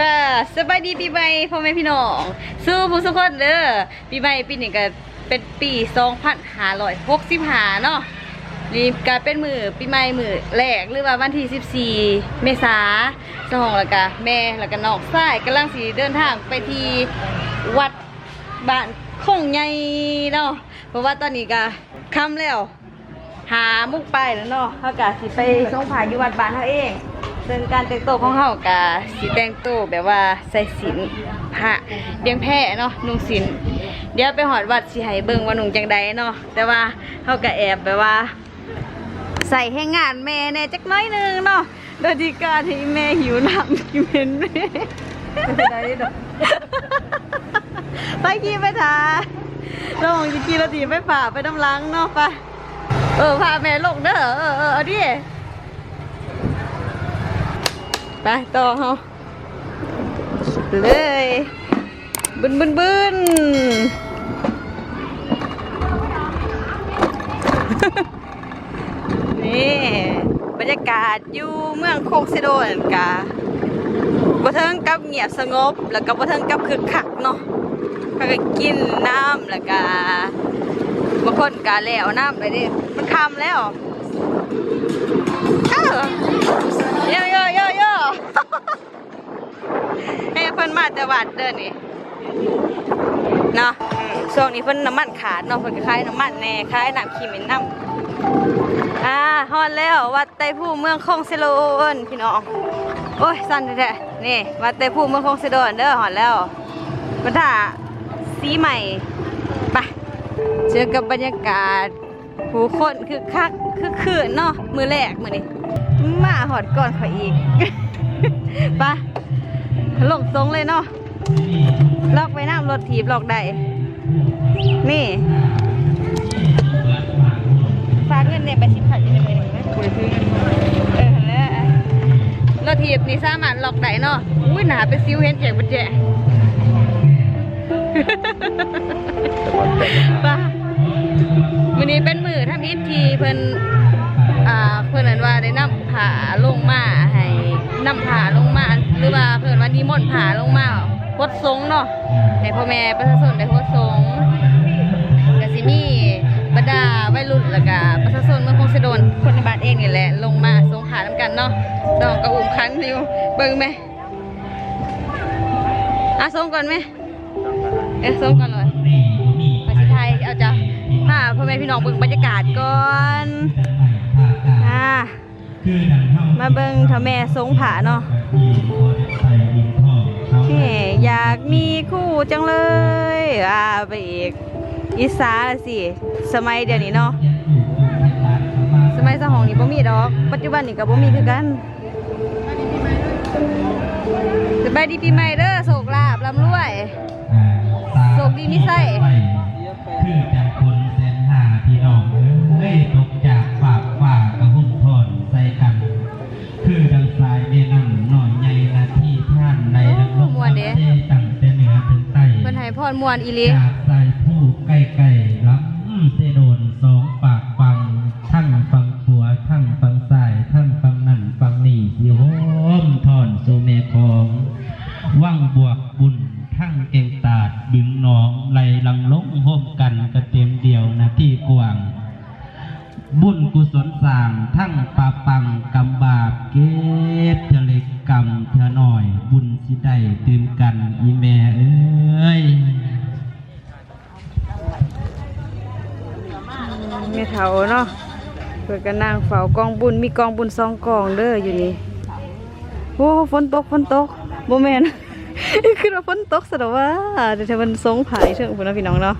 ว่าสบายดีปีใหม่พ่อแม่พี่น้องสู้ผู้สุกคนเด้อปีใหม่ปีนี้ก็เป็นปี2565เนาะนี่ก็เป็นมือปีใหม่มือแรกหรือว่าวันที่ 14 เมษาสองแล้วก็แม่แล้วก็น้องชายกำลังสิเดินทางไปที่วัดบ้านคงใหญ่เนาะเพราะว่าตอนนี้ก็ค่ำแล้ว หามุกไปแล้วเนาะเขากะสิไปส่งผาอยู่วัดบ้านเขาเอง ซึ่งการแต่งตัวของเขากะสิแต่งตัวแบบว่าใส่สินผ้าเบียงแพร่เนาะนุ่งสินเดี๋ยวไปหอดวัดสิให้เบิ่งว่านุ่งจังใดเนาะแต่ว่าเขากะแอบแบบว่า ใส่ให้งานแม่แน่จักหน้อยหนึงเนาะโดยที่การที่แม่หิวน้ำกินเป็นแม่ได้ดอกไปขี่ไปทาลงจะขี่รถถีบไปฝ่าไปน้ำล้างเนาะไปเออพาแม่ลงเด้อเออเออเอาดิ ไปต่อเฮาเลยบึนบึนบึนนี่ บรรยากาศอยู่เมืองโคกซิโดนกาบ่เทิงกับเงียบสงบ แล้วก็บ่เทิงกับคึกคักเนาะก็ก็กินน้ำแล้วก็บางคนก็แล้วน้ำเลยดิมันคำแล้วอ้า ให้เพิ่นมาแต่วัดเด้อนี่เนาะอืมช่วงนี้เพิ่นน้ำมันขาดเนาะเพิ่นก็ขายน้ำมันแน่ขายน้ำขี้เหม็นน้ำอ่าฮอดแล้ววัดไตผู้เมืองคงสิโลนพี่น้องโอ้ยสั้นแท้ๆนี่วัดไตผู้เมืองคงสิโลนเด้อฮอดแล้วบรรดาสีใหม่ไปเจอกับบรรยากาศผู้คนคือคักคือคืนเนาะมือแรกมือนี้มาหอดก่อนเขาอีก ไปลงทรงเลยเนาะลอกไปน้ำรถถีบลอกได้นี่ฝากเงินเนี่ยไปสิบพันอยู่ในมือหนึ่งไหมคุยซื้อเงินมาเออแล้วรถถีบนี่สามารถล็อกได้เนาะอุ้ยหนาเป็นซิวเห็นแจกบันแจกป่ะมือนี้เป็นมือทำพิธีเพิ่น นว่านิมนต์ผาลงมาพดสงฆ์เนาะให้พ่อแม่ประชาชนได้พดสงฆ์ก็สิมีบรรดาวัยรุ่นแล้วก็ประชาชนเมืองคงสิโดนคนในบ้านเองนี่แหละ ลงมาสงขานำกันเนาะดองกระอุ้มคันอยู่เบิ่งไหมอะส่งก่อนไหมเอ้ส่งก่อนเลยมาสิไทยเอาจะมาพ่อแม่พี่น้องเบิ่งบรรยากาศก่อนอ่ามาเบิ่งเท่าแม่ทรงผาเนาะแหม อยากมีคู่จังเลย อ่าไปอีก อีสาละสิ สมัยเดี๋ยวนี้เนาะ สมัยสหองนี่บ่มีดอก ปัจจุบันนี่ก็บ่มีคือกันสบายดีปีใหม่เด้อโศกลาบลำรวยโชคดีมิไส้คือจังคนเส้นหาพี่น้องเอ้ยตก พิ่นให้พรมวนอีลีจากสายผู้ใกล้ๆล้ำเสโดนสองปากฟัง ทั้งฟังผัว ทั้งฟังสาย ทั้งฟังนั่นฟังนี่สิโหมทอนโซเมของ ว่างบวกบุญ ทั้งเก่งตาดบึงหนองไหลลังลงโฮมกันกระเต็มเดียวนาที่กว้างบุญกุศลสร้างทั้งปาปังกำบาปเกตเทเล็กกรรมเทหน่อย บุญสิได้เต็มกันอีแม่เอ้ย แม่เฒ่าเนาะเพื่อกันนั่งเฝ้ากองบุญมีกองบุญสองกองเด้ออยู่นี่โอ้ฝนตกฝนตกบ่แมนคือว่าฝนตกซะแล้วว่าแต่ถ้ามันสงผายเชิงพุ่นเนาะพี่น้องเนาะ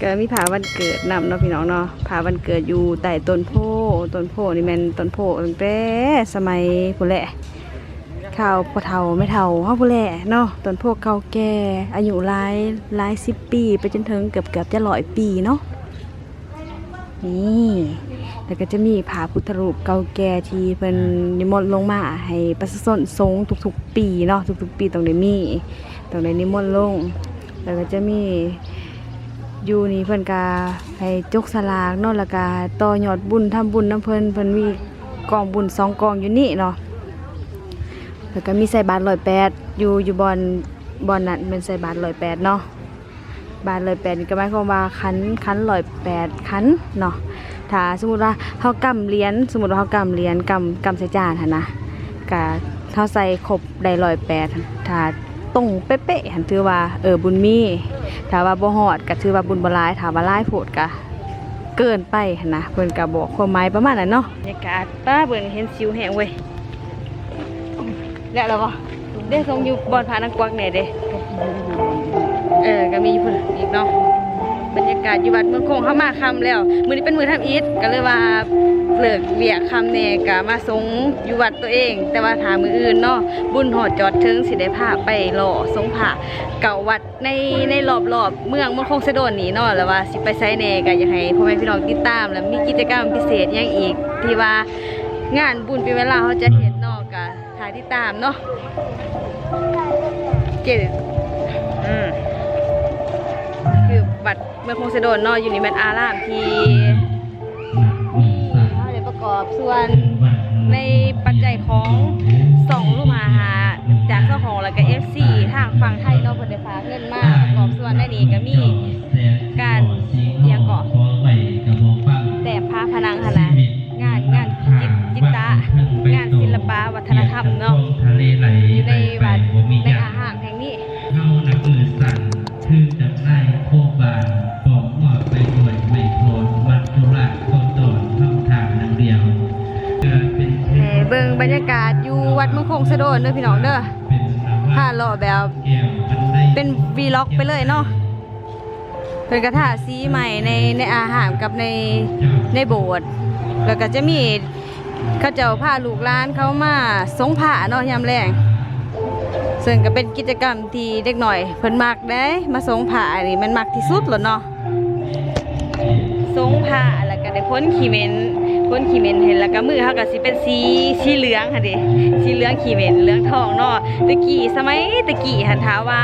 ก็มีผาวันเกิดนำเนาะพี่น้องเนาะผาวันเกิดอยู่ใต้ต้นโพต้นโพนี่แมนต้นโพตั้งแต่สมัยพุ่นแหละข้าวพอเฒ่าแม่เฒ่าเฮาพุ่นแหละเนาะต้นโพเก่าแก่อายุหลายหลายสิบปี ไปจนถึงเกือบเกือบจะร้อยปีเนาะ นี่แล้วก็จะมีผาพุทธรูปเก่าแก่ที่เพิ่นนิมนต์ลงมาให้ประชาชนทรงทุกๆ ปีเนาะทุกๆ ปีต้องได้มีต้องได้นิมนต์ลง แล้วก็จะมีอยู่นี่เพิ่นก็ให้จกสลากเนาะแล้วก็ต่อยอดบุญทำบุญน้ำเพิ่นเพิ่นมีกองบุญสองกองอยู่นี่เนาะแล้วก็มีใส่บาทร้อยแปดอยู่อยู่บอนบอนนั้นเป็นใส่บาทร้อยแปดเนาะ บาทร้อยแปดก็หมายความว่าคันคันร้อยแปดคันเนาะถ้าสมมติว่าเฮากำเหรียญสมมติว่าเฮากำเหรียญกำกำใส่จานหันนะก็เฮาใส่ครบได้ร้อยแปดถ้าตรงเป๊ะๆหันถือว่าเออบุญมีถ้าว่าบ่ฮอดก็ถือว่าบุญบ่หลายถ้าว่าหลายโพดก็เกินไปนะเพิ่อนก็บอกความหมายประมาณนั้นเนาะบรรยากาศป้าเบิ่งเห็นสิวแห้งเว้ยแล้วเราบ่ได้ทรงอยู่บอนพานังกวักเนี่ยเด้ เออก็มีอยู่พุ่นอีกเนาะบรรยากาศอยู่วัดเมืองคงเข้ามาค่ำแล้ว มื้อนี้เป็นมื้อทำอีทก็เลยว่าเลิกเวียกค่ำแน่ก็มาสงอยู่วัดตัวเอง แต่ว่าถามมื้ออื่นเนาะบุญหอดจอดถึงสิได้พาไปหล่อสงผ้าเก่าวัดในในรอบๆเมืองเมืองคงสะโดนนี้เนาะแล้วว่าสิไปไสแน่ก็อยากให้พ่อแม่พี่น้องติดตาม แล้วมีกิจกรรมพิเศษยังอีก ที่ว่างานบุญเป็นเวลาเขาจะเห็นเนาะก็ถ่ายติดตามเนาะเจ็ดอืม บัตรเมืองคงสะโดนเนาะอยู่ในี่มันอารามที่มีเขาได้ประกอบส่วนในปัจจัยของสองลูกมาหาจากเจ้าของแล้วก็ FC ทางฝั่งไทยเนาะเพิ่นได้ฝากเงินมาประกอบส่วนในนี้ก็มีการเอียงเกาะแต่พาพนังหนนะงานงานจิตจิตตะงานศิลปะวัฒนธรรมเนาะอยู่ในวัดะโดนเด้อพี่น้องเด้อถ้าเลาะแบบ เป็นวีล็อกไปเลยเนาะเป็นกระถาสีใหม่ในในอาหารกับในในโบสถ์แล้วก็จะมีเขาเจ้าพาลูกหลานเขามาสงผ้าเนาะยามแรงซึ่งก็เป็นกิจกรรมที่เด็กหน่อยเพิ่นมักได้มาสงผ้านี่มันมักที่สุดแล้วเนาะสงผ้าแล้วก็ได้พ้นขีเมน พ้นขี้เหม็นเห็นแล้วก็มือเขาก็สิเป็นสีสีเหลืองค่ะเดิสีเหลืองขี้เหม็นเหลืองทองเนาะตะกี้สมัยตะกี้หันท้าว่า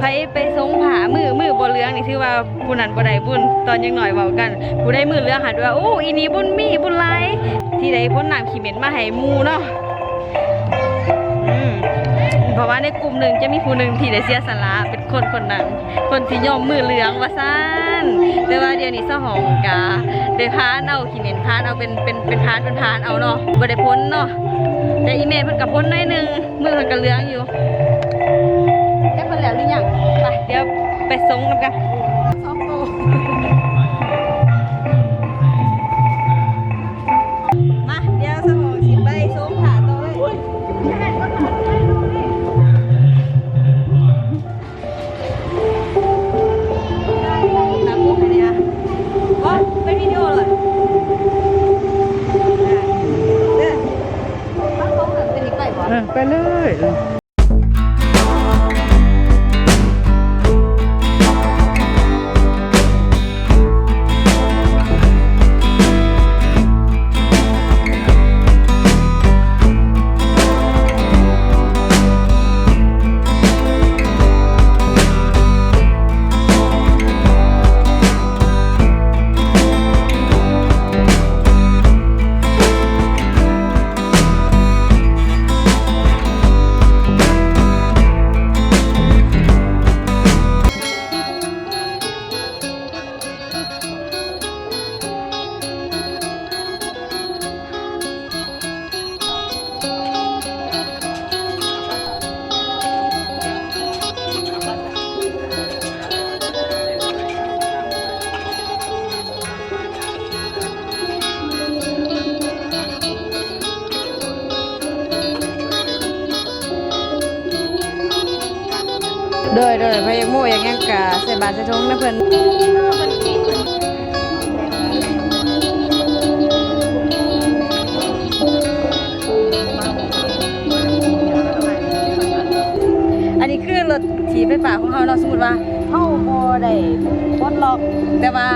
ไปไปทรงผามือมือบอเหลืองนี่ชื่อว่าผู้นั้นบ่ได้บุญตอนยังหน่อยเบากันผู้ได้มือเหลืองหันว่าอู้อีนี้บุญมีบุญไลที่ได้พ้นน้ำขี้เหม็นมาให้มูเนาะอืมเพ ราะว่าในกลุ่มหนึ่งจะมีผู้หนึ่งที่ได้เสียสละเป็นคนคนนั้นคนที่ยอมมือเหลืองว่าซ่านแต่ว่าเดี๋ยวนี้เจ้าของกาได้พานเอาขี้เหม็นพานเอาเป็นเป็นเป็นพานเป็นพานเอาเนาะบ่ได้พ้นเนาะแต่อีเมลเพิ่นก็พ้นหน่อยหนึงมือเพิ่นก็เหลืองอยู่แค่เพิ่นแล้วหรือยังไปเดี๋ยวไปส่งนำกัน โดยโดยพยักโมอย่ากยังกะใส่บาตรใส่ทงนะเพิ่นอันนี้คือรถถีไฟฟ้าของเฮาเนาะสมมุติว่าเฮาบ่ได้ปลดล็อกแต่ว่า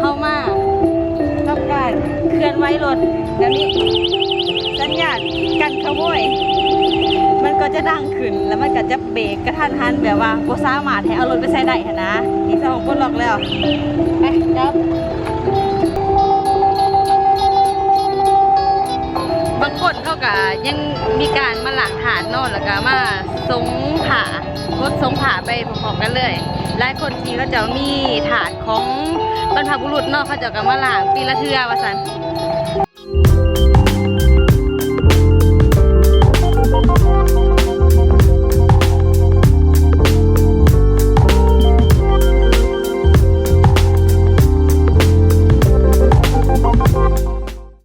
เฮามาทำการเคลื่อนไหวรถแล้วนี้สัญญาณกันขโมย มันก็จะดังขึ้นแล้วมันก็จะเบรกกระทันหันแบบว่าบ่สามารถให้เอารถไปใช้ได้หนนะนี่สมองปลดล็อกแล้วไปครับบางคนเขาก็ยังมีการมาหลังฐานนอนแล้วก็มาสงผารถสงผาไปพร้อมๆกันเลยหลายคนที่เขาจะมีฐานของบรรพบุรุษนาะเขาจะก็มาหลังปีละเทือว่าซั่น